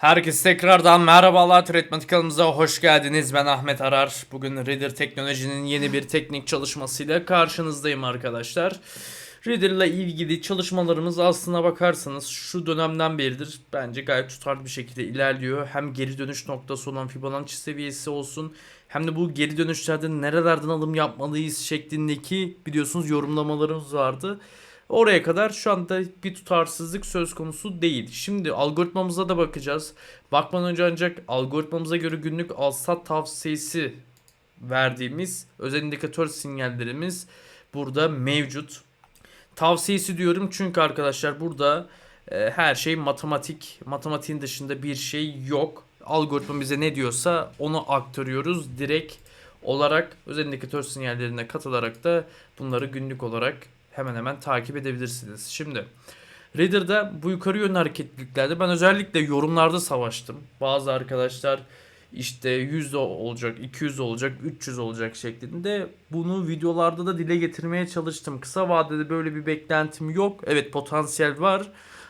Herkese tekrardan merhabalar Tretmatik kanalımıza hoş geldiniz. Ben Ahmet Arar. Bugün Reader Teknoloji'nin yeni bir teknik çalışmasıyla karşınızdayım arkadaşlar. Reader ile ilgili çalışmalarımız aslına bakarsanız şu dönemden beridir bence gayet tutarlı bir şekilde ilerliyor. Hem geri dönüş noktası olan Fibonacci seviyesi olsun hem de bu geri dönüşlerde nerelerden alım yapmalıyız şeklindeki biliyorsunuz yorumlamalarımız vardı. Oraya kadar şu anda bir tutarsızlık söz konusu değil. Şimdi algoritmamıza da bakacağız. Bakmadan önce ancak algoritmamıza göre günlük alsat tavsiyesi verdiğimiz özel indikatör sinyallerimiz burada mevcut. Tavsiyesi diyorum çünkü arkadaşlar burada e, her şey matematik. Matematiğin dışında bir şey yok. Algoritma bize ne diyorsa onu aktarıyoruz direkt olarak özel indikatör sinyallerine katılarak da bunları günlük olarak hemen hemen takip edebilirsiniz. Şimdi Reader'da bu yukarı yönlü hareketliliklerde ben özellikle yorumlarda savaştım. Bazı arkadaşlar işte 100 olacak, 200 olacak, 300 olacak şeklinde bunu videolarda da dile getirmeye çalıştım. Kısa vadede böyle bir beklentim yok. Evet potansiyel var.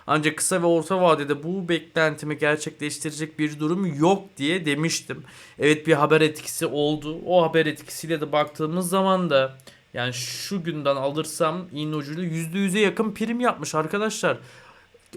Ancak kısa ve orta vadede bu beklentimi gerçekleştirecek bir durum yok diye demiştim. Evet bir haber etkisi oldu. O haber etkisiyle de baktığımız zaman da yani şu günden alırsam iğne ucuyla %100'e yakın prim yapmış arkadaşlar.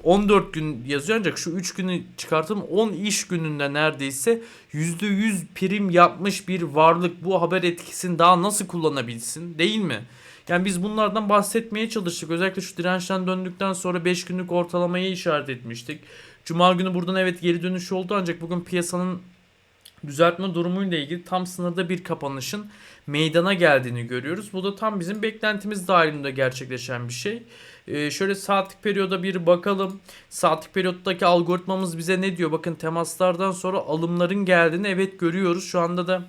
14 gün yazıyor ancak şu 3 günü çıkartım 10 iş gününde neredeyse %100 prim yapmış bir varlık bu haber etkisini daha nasıl kullanabilsin değil mi? Yani biz bunlardan bahsetmeye çalıştık. Özellikle şu dirençten döndükten sonra 5 günlük ortalamayı işaret etmiştik. Cuma günü buradan evet geri dönüş oldu ancak bugün piyasanın düzeltme durumuyla ilgili tam sınırda bir kapanışın meydana geldiğini görüyoruz. Bu da tam bizim beklentimiz dahilinde gerçekleşen bir şey. Ee, şöyle saatlik periyoda bir bakalım. Saatlik periyottaki algoritmamız bize ne diyor? Bakın temaslardan sonra alımların geldiğini evet görüyoruz. Şu anda da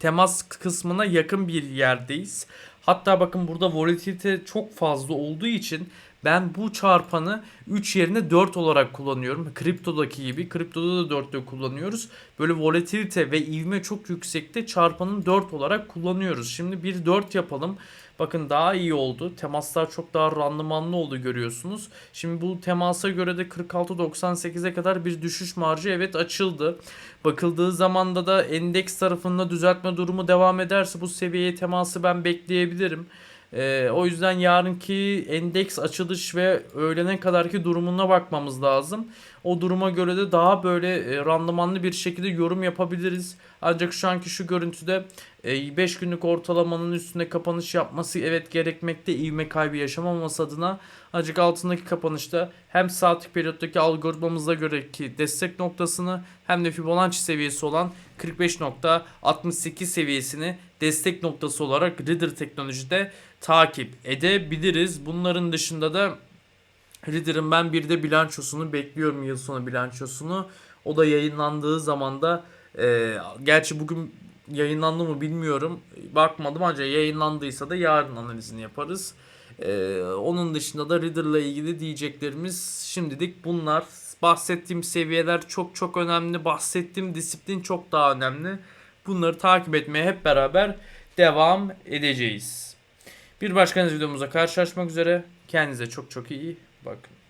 temas kısmına yakın bir yerdeyiz. Hatta bakın burada volatilite çok fazla olduğu için ben bu çarpanı 3 yerine 4 olarak kullanıyorum. Kriptodaki gibi. Kriptoda da 4 de kullanıyoruz. Böyle volatilite ve ivme çok yüksekte çarpanın 4 olarak kullanıyoruz. Şimdi bir 4 yapalım. Bakın daha iyi oldu. Temaslar çok daha randımanlı oldu görüyorsunuz. Şimdi bu temasa göre de 46.98'e kadar bir düşüş marjı evet açıldı. Bakıldığı zamanda da endeks tarafında düzeltme durumu devam ederse bu seviyeye teması ben bekleyebilirim. Ee, o yüzden yarınki endeks açılış ve öğlene kadarki durumuna bakmamız lazım. O duruma göre de daha böyle e, randımanlı bir şekilde yorum yapabiliriz. Ancak şu anki şu görüntüde 5 günlük ortalamanın üstünde kapanış yapması evet gerekmekte ivme kaybı yaşamaması adına. Ancak altındaki kapanışta hem saatlik periyottaki algoritmamıza göre ki destek noktasını hem de Fibonacci seviyesi olan 45.68 seviyesini destek noktası olarak Reader teknolojide takip edebiliriz. Bunların dışında da Reader'ın ben bir de bilançosunu bekliyorum yıl sonu bilançosunu. O da yayınlandığı zaman da e, gerçi bugün yayınlandı mı bilmiyorum. Bakmadım ancak yayınlandıysa da yarın analizini yaparız. E, onun dışında da Reader'la ilgili diyeceklerimiz şimdilik bunlar. Bahsettiğim seviyeler çok çok önemli. Bahsettiğim disiplin çok daha önemli. Bunları takip etmeye hep beraber devam edeceğiz. Bir başka videomuzda karşılaşmak üzere. Kendinize çok çok iyi bakın.